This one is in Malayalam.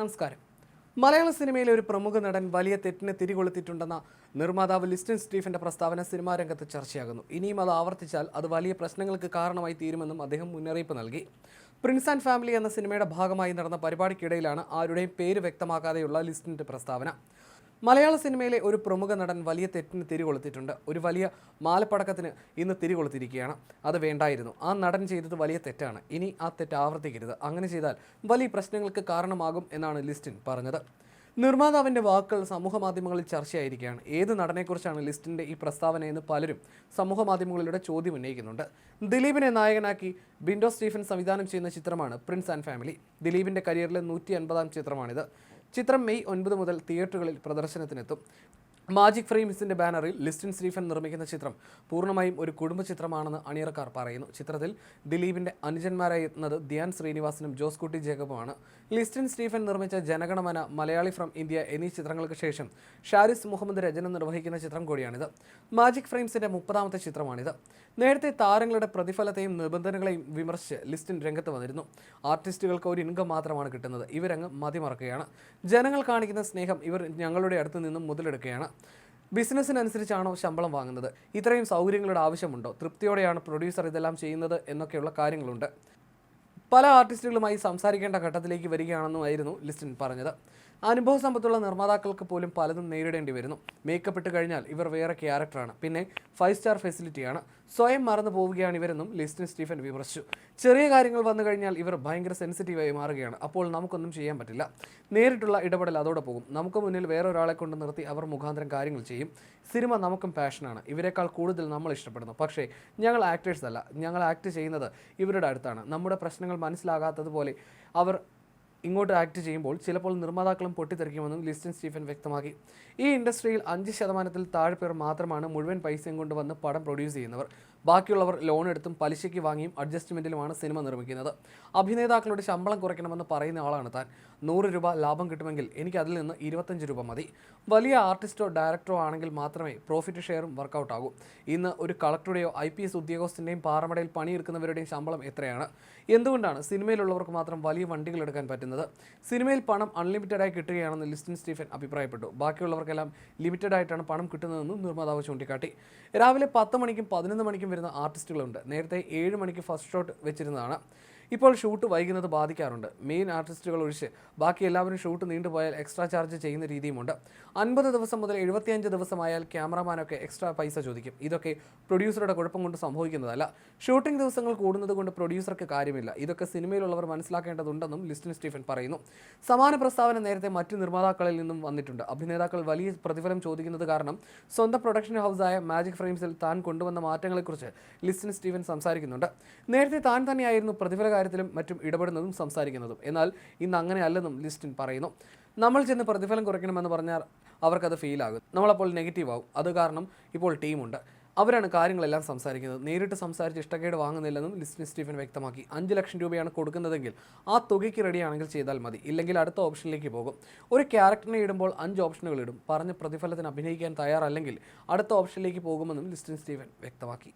നമസ്കാരം. മലയാള സിനിമയിലെ ഒരു പ്രമുഖ നടൻ വലിയ തെറ്റിനെ തിരികൊളുത്തിയിട്ടുണ്ടെന്ന നിർമ്മാതാവ് ലിസ്റ്റൻ സ്റ്റീഫന്റെ പ്രസ്താവന സിനിമാ രംഗത്ത് ചർച്ചയാകുന്നു. ഇനിയും അത് ആവർത്തിച്ചാൽ അത് വലിയ പ്രശ്നങ്ങൾക്ക് കാരണമായി തീരുമെന്നും അദ്ദേഹം മുന്നറിയിപ്പ് നൽകി. പ്രിൻസ് ആൻഡ് ഫാമിലി എന്ന സിനിമയുടെ ഭാഗമായി നടന്ന പരിപാടിക്കിടയിലാണ് ആരുടെയും പേര് വ്യക്തമാക്കാതെയുള്ള ലിസ്റ്റിന്റെ പ്രസ്താവന. മലയാള സിനിമയിലെ ഒരു പ്രമുഖ നടൻ വലിയ തെറ്റിന് തിരികൊളുത്തിയിട്ടുണ്ട്. ഒരു വലിയ മാലപ്പടക്കത്തിന് ഇന്ന് തിരികൊളുത്തിരിക്കുകയാണ് അത് വേണ്ടായിരുന്നു. ആ നടൻ ചെയ്തത് വലിയ തെറ്റാണ്. ഇനി ആ തെറ്റ് ആവർത്തിക്കരുത്. അങ്ങനെ ചെയ്താൽ വലിയ പ്രശ്നങ്ങൾക്ക് കാരണമാകും എന്നാണ് ലിസ്റ്റിൻ പറഞ്ഞത്. നിർമ്മാതാവിന്റെ വാക്കുകൾ സമൂഹ മാധ്യമങ്ങളിൽ ചർച്ചയായിരിക്കുകയാണ്. ഏത് നടനെക്കുറിച്ചാണ് ലിസ്റ്റിന്റെ ഈ പ്രസ്താവനയെന്ന് പലരും സമൂഹ മാധ്യമങ്ങളിലൂടെ ചോദ്യം ഉന്നയിക്കുന്നുണ്ട്. ദിലീപിനെ നായകനാക്കി ബിൻഡോ സ്റ്റീഫൻ സംവിധാനം ചെയ്യുന്ന ചിത്രമാണ് പ്രിൻസ് ആൻഡ് ഫാമിലി. ദിലീപിന്റെ കരിയറിലെ നൂറ്റി അൻപതാം ചിത്രമാണിത്. ചിത്രം മെയ് ഒൻപത് മുതൽ തിയേറ്ററുകളിൽ പ്രദർശനത്തിനെത്തും. മാജിക് ഫ്രെയിംസിന്റെ ബാനറിൽ ലിസ്റ്റിൻ സ്റ്റീഫൻ നിർമ്മിക്കുന്ന ചിത്രം പൂർണമായും ഒരു കുടുംബ ചിത്രമാണെന്ന് അണിയറക്കാർ പറയുന്നു. ചിത്രത്തിൽ ദിലീപിന്റെ അനുജന്മാരായി എത്തുന്നത് ധ്യാൻ ശ്രീനിവാസനും ജോസ് കുട്ടി ജേക്കബുമാണ്. ലിസ്റ്റിൻ സ്റ്റീഫൻ നിർമ്മിച്ച ജനഗണമന മലയാളി ഫ്രം ഇന്ത്യ എന്നീ ചിത്രങ്ങൾക്ക് ശേഷം ഷാരിസ് മുഹമ്മദ് രചന നിർവഹിക്കുന്ന ചിത്രം കൂടിയാണിത്. മാജിക് ഫ്രെയിംസിന്റെ മുപ്പതാമത്തെ ചിത്രമാണിത്. നേരത്തെ താരങ്ങളുടെ പ്രതിഫലത്തെയും നിബന്ധനകളെയും വിമർശിച്ച് ലിസ്റ്റിൻ രംഗത്ത് വന്നിരുന്നു. ആർട്ടിസ്റ്റുകൾക്ക് ഒരു ഇൻകം മാത്രമാണ് കിട്ടുന്നത്. ഇവരങ്ങ് മതിമറക്കുകയാണ്. ജനങ്ങൾ കാണിക്കുന്ന സ്നേഹം ഇവർ ഞങ്ങളുടെ അടുത്ത് നിന്നും മുതലെടുക്കുകയാണ്. ബിസിനസ്സിനനുസരിച്ചാണോ ശമ്പളം വാങ്ങുന്നത്? ഇത്രയും സൗകര്യങ്ങളുടെ ആവശ്യമുണ്ടോ? തൃപ്തിയോടെയാണ് പ്രൊഡ്യൂസർ ഇതെല്ലാം ചെയ്യുന്നത് എന്നൊക്കെയുള്ള കാര്യങ്ങളുണ്ട്. പല ആർട്ടിസ്റ്റുകളുമായി സംസാരിക്കേണ്ട ഘട്ടത്തിലേക്ക് വരികയാണെന്നുമായിരുന്നു ലിസ്റ്റിൻ പറഞ്ഞത്. അനുഭവ സമ്പത്തുള്ള നിർമ്മാതാക്കൾക്ക് പോലും പലതും നേരിടേണ്ടി വരുന്നു. മേക്കപ്പ് ഇട്ട് കഴിഞ്ഞാൽ ഇവർ വേറെ ക്യാരക്ടറാണ് പിന്നെ ഫൈവ് സ്റ്റാർ ഫെസിലിറ്റിയാണ് സ്വയം മറന്നു പോവുകയാണ് ഇവരെന്നും ലിസ്റ്റിൻ സ്റ്റീഫൻ വിമർശിച്ചു. ചെറിയ കാര്യങ്ങൾ വന്നു കഴിഞ്ഞാൽ ഇവർ ഭയങ്കര സെൻസിറ്റീവായി മാറുകയാണ്. അപ്പോൾ നമുക്കൊന്നും ചെയ്യാൻ പറ്റില്ല. നേരിട്ടുള്ള ഇടപെടൽ അതോടെ പോകും. നമുക്ക് മുന്നിൽ വേറൊരാളെ കൊണ്ട് നിർത്തി അവർ മുഖാന്തരം കാര്യങ്ങൾ ചെയ്യും. സിനിമ നമുക്കും പാഷനാണ്. ഇവരെക്കാൾ കൂടുതൽ നമ്മൾ ഇഷ്ടപ്പെടുന്നു. പക്ഷേ ഞങ്ങൾ ആക്ടേഴ്സ് അല്ല. ഞങ്ങൾ ആക്ട് ചെയ്യുന്നത് ഇവരുടെ അടുത്താണ്. നമ്മുടെ പ്രശ്നങ്ങൾ മനസ്സിലാകാത്തതുപോലെ അവർ ഇങ്ങോട്ട് ആക്ട് ചെയ്യുമ്പോൾ ചിലപ്പോൾ നിർമ്മാതാക്കളും പൊട്ടിത്തെറിക്കുമെന്നും ലിസ്റ്റൻ സ്റ്റീഫൻ വ്യക്തമാക്കി. ഈ ഇൻഡസ്ട്രിയിൽ അഞ്ച് ശതമാനത്തിൽ താഴെ പേർ മാത്രമാണ് മുഴുവൻ പൈസയും കൊണ്ടുവന്ന് പടം പ്രൊഡ്യൂസ് ചെയ്യുന്നവർ. ബാക്കിയുള്ളവർ ലോൺ എടുത്തും പലിശയ്ക്ക് വാങ്ങിയും അഡ്ജസ്റ്റ്മെന്റിലുമാണ് സിനിമ നിർമ്മിക്കുന്നത്. അഭിനേതാക്കളുടെ ശമ്പളം കുറയ്ക്കണമെന്ന് പറയുന്ന ആളാണ് താൻ. നൂറ് രൂപ ലാഭം കിട്ടുമെങ്കിൽ എനിക്ക് അതിൽ നിന്ന് ഇരുപത്തഞ്ച് രൂപ മതി. വലിയ ആർട്ടിസ്റ്റോ ഡയറക്ടറോ ആണെങ്കിൽ മാത്രമേ പ്രോഫിറ്റ് ഷെയറും വർക്കൗട്ട് ആകൂ. ഇന്ന് ഒരു കളക്ടറുടെയോ ഐ പി എസ് ഉദ്യോഗസ്ഥന്റെയും പാറമടയിൽ പണിയെടുക്കുന്നവരുടെയും ശമ്പളം എത്രയാണ്? എന്തുകൊണ്ടാണ് സിനിമയിലുള്ളവർക്ക് മാത്രം വലിയ വണ്ടികൾ എടുക്കാൻ പറ്റുന്നത്? സിനിമയിൽ പണം അൺലിമിറ്റഡായി കിട്ടുകയാണെന്ന് ലിസ്റ്റിൻ സ്റ്റീഫൻ അഭിപ്രായപ്പെട്ടു. ബാക്കിയുള്ളവർക്കെല്ലാം ലിമിറ്റഡായിട്ടാണ് പണം കിട്ടുന്നതെന്നും നിർമ്മാതാവ് ചൂണ്ടിക്കാട്ടി. രാവിലെ പത്ത് മണിക്കും പതിനൊന്ന് മണിക്കും വരുന്ന ആർട്ടിസ്റ്റുകളുണ്ട്. നേരത്തെ ഏഴ് മണിക്ക് ഫസ്റ്റ് ഷോട്ട് വെച്ചിരുന്നതാണ്. ഇപ്പോൾ ഷൂട്ട് വൈകുന്നത് ബാധിക്കാറുണ്ട്. മെയിൻ ആർട്ടിസ്റ്റുകൾ ഒഴിച്ച് ബാക്കി എല്ലാവരും ഷൂട്ട് നീണ്ടുപോയാൽ എക്സ്ട്രാ ചാർജ് ചെയ്യുന്ന രീതിയുമുണ്ട്. അൻപത് ദിവസം മുതൽ എഴുപത്തിയഞ്ച് ദിവസമായാൽ ക്യാമറമാനൊക്കെ എക്സ്ട്രാ പൈസ ചോദിക്കും. ഇതൊക്കെ പ്രൊഡ്യൂസറുടെ കുഴപ്പം കൊണ്ട് സംഭവിക്കുന്നതല്ല. ഷൂട്ടിംഗ് ദിവസങ്ങൾ കൂടുന്നത് കൊണ്ട് പ്രൊഡ്യൂസർക്ക് കാര്യമില്ല. ഇതൊക്കെ സിനിമയിലുള്ളവർ മനസ്സിലാക്കേണ്ടതുണ്ടെന്നും ലിസ്റ്റിൻ സ്റ്റീഫൻ പറയുന്നു. സമാന പ്രസ്താവന നേരത്തെ മറ്റ് നിർമ്മാതാക്കളിൽ നിന്നും വന്നിട്ടുണ്ട്. അഭിനേതാക്കൾ വലിയ പ്രതിഫലം ചോദിക്കുന്നത് കാരണം സ്വന്തം പ്രൊഡക്ഷൻ ഹൗസായ മാജിക് ഫ്രെയിംസിൽ താൻ കൊണ്ടുവന്ന മാറ്റങ്ങളെക്കുറിച്ച് ലിസ്റ്റിൻ സ്റ്റീഫൻ സംസാരിക്കുന്നുണ്ട്. നേരത്തെ താൻ തന്നെയായിരുന്നു പ്രതിഫല കാര്യത്തിലും മറ്റും ഇടപെടുന്നതും സംസാരിക്കുന്നതും. എന്നാൽ ഇന്ന് അങ്ങനെ അല്ലെന്നും ലിസ്റ്റിൻ പറയുന്നു. നമ്മൾ ചെന്ന് പ്രതിഫലം കുറയ്ക്കണമെന്ന് പറഞ്ഞാൽ അവർക്കത് ഫീൽ ആകും. നമ്മളപ്പോൾ നെഗറ്റീവ് ആകും അത് കാരണം ഇപ്പോൾ ടീമുണ്ട് അവരാണ് കാര്യങ്ങളെല്ലാം സംസാരിക്കുന്നത്. നേരിട്ട് സംസാരിച്ച് ഇഷ്ടക്കേട് വാങ്ങുന്നില്ലെന്നും ലിസ്റ്റിൻ സ്റ്റീഫൻ വ്യക്തമാക്കി. അഞ്ച് ലക്ഷം രൂപയാണ് കൊടുക്കുന്നതെങ്കിൽ ആ തുകയ്ക്ക് റെഡിയാണെങ്കിൽ ചെയ്താൽ മതി. ഇല്ലെങ്കിൽ അടുത്ത ഓപ്ഷനിലേക്ക് പോകും. ഒരു ക്യാരക്ടറിനെ ഇടുമ്പോൾ അഞ്ച് ഓപ്ഷനുകൾ ഇടും. പറഞ്ഞ പ്രതിഫലത്തിന് അഭിനയിക്കാൻ തയ്യാറല്ലെങ്കിൽ അടുത്ത ഓപ്ഷനിലേക്ക് പോകുമെന്നും ലിസ്റ്റിൻ സ്റ്റീഫൻ വ്യക്തമാക്കി.